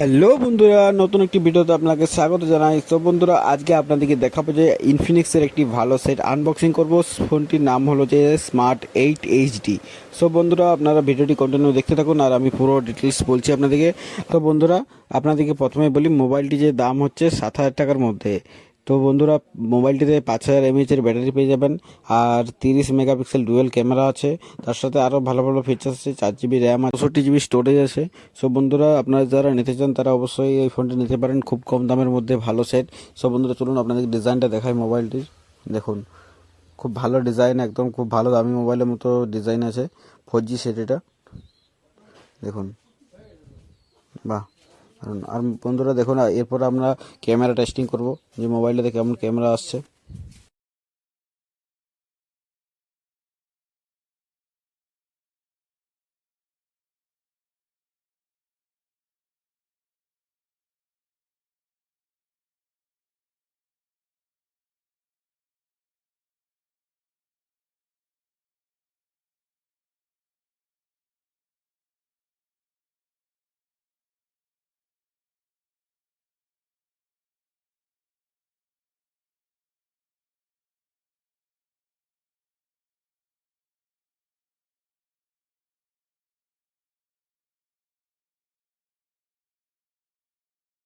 Hello বন্ধুরা, নতুন একটি ভিডিওতে আপনাকে স্বাগত জানাই। তো বন্ধুরা, আজকে আপনাদেরকে দেখাবো যে ইনফিনিক্সের একটি ভালো সেট আনবক্সিং করব। ফোনটির নাম হলো যে স্মার্ট এইট এইচডি সো বন্ধুরা, আপনারা ভিডিওটি কন্টিনিউ দেখতে থাকুন আর আমি পুরো ডিটেলস বলছি আপনাদেরকে। তো বন্ধুরা, আপনাদেরকে প্রথমে বলি, মোবাইলটি যে দাম হচ্ছে সাত হাজার টাকার মধ্যে। তো বন্ধুরা, মোবাইলটিতে পাঁচ হাজার এমএইচের ব্যাটারি পেয়ে যাবেন। আর তিরিশ মেগাপিক্সেল ডুয়েল ক্যামেরা আছে। তার সাথে আরও ভালো ভালো ফিচার্স আছে, চার জিবি র্যাম আছে, চৌষট্টি জিবি স্টোরেজ আছে। সো বন্ধুরা, আপনারা যারা নিতে চান, তারা অবশ্যই এই ফোনটি নিতে পারেন। খুব কম দামের মধ্যে ভালো সেট সো বন্ধুরা, চলুন আপনাদের ডিজাইনটা দেখাই মোবাইলটির। দেখুন, খুব ভালো ডিজাইন একদম খুব ভালো দামি মোবাইলের মতো ডিজাইন আছে। ফোর জি সেট এটা। দেখুন, বাহ। দারুণ। আর বন্ধুরা দেখুন এরপর আমরা ক্যামেরা টেস্টিং করব যে মোবাইলটাতে কেমন ক্যামেরা আসছে